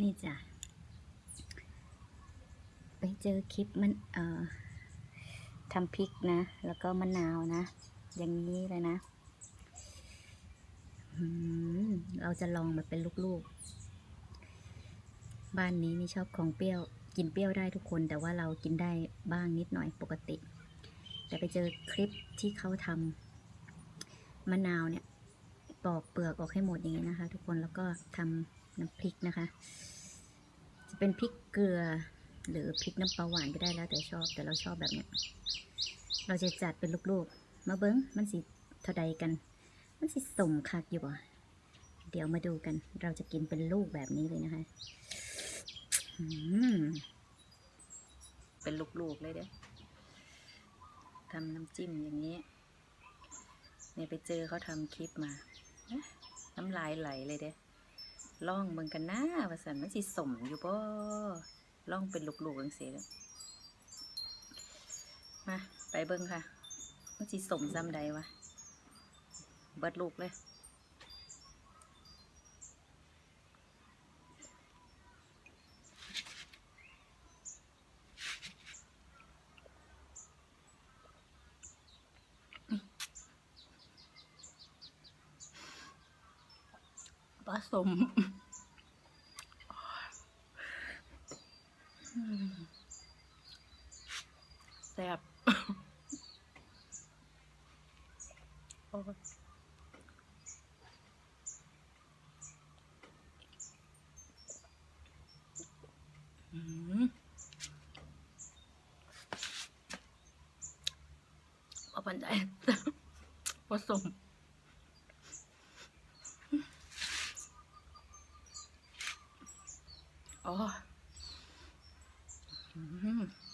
นี่จ้ะ ไปเจอคลิปมันเอ่อทำพริกนะ แล้วก็มะนาวนะ อย่างนี้เลยนะ เราจะลองแบบเป็นลูกๆ บ้านนี้นี่ชอบของเปรี้ยว กินเปรี้ยวได้ทุกคน แต่ว่าเรากินได้บ้างนิดหน่อยปกติ แต่ไปเจอคลิปที่เขาทำมะนาวเนี่ย ปอกเปลือกออกให้หมดอย่างนี้นะคะ ทุกคนแล้วก็ทำน้ำพริกนะคะ จะเป็นพริกเกลือหรือพริกน้ำปลาหวานก็ได้แล้วแต่ชอบแต่เราชอบแบบเนี้ยเราจะจัดเป็นลูกๆ มาเบิ้งมันสิเท่าใดกัน มันสิสมคักอยู่บ่เดี๋ยวมาดูกัน เราจะกินเป็นลูกแบบนี้เลยนะคะเป็นลูกๆเลยเด้อทำน้ำจิ้มอย่างนี้เนี่ยไปเจอเขาทำคลิปมา น้ำลายไหลเลยเด้ล่องเบิ่งกันนะว่าสันมันสิสมอยู่บ่ล่องเป็นลูกๆจังซี่เลยมาไปเบิ่งค่ะ มันสิสมซ้ำใดวะเบิดลูกเลย ผสมแซ่บโอ้ยอืมเอาปันใจผสม 哦，嗯哼。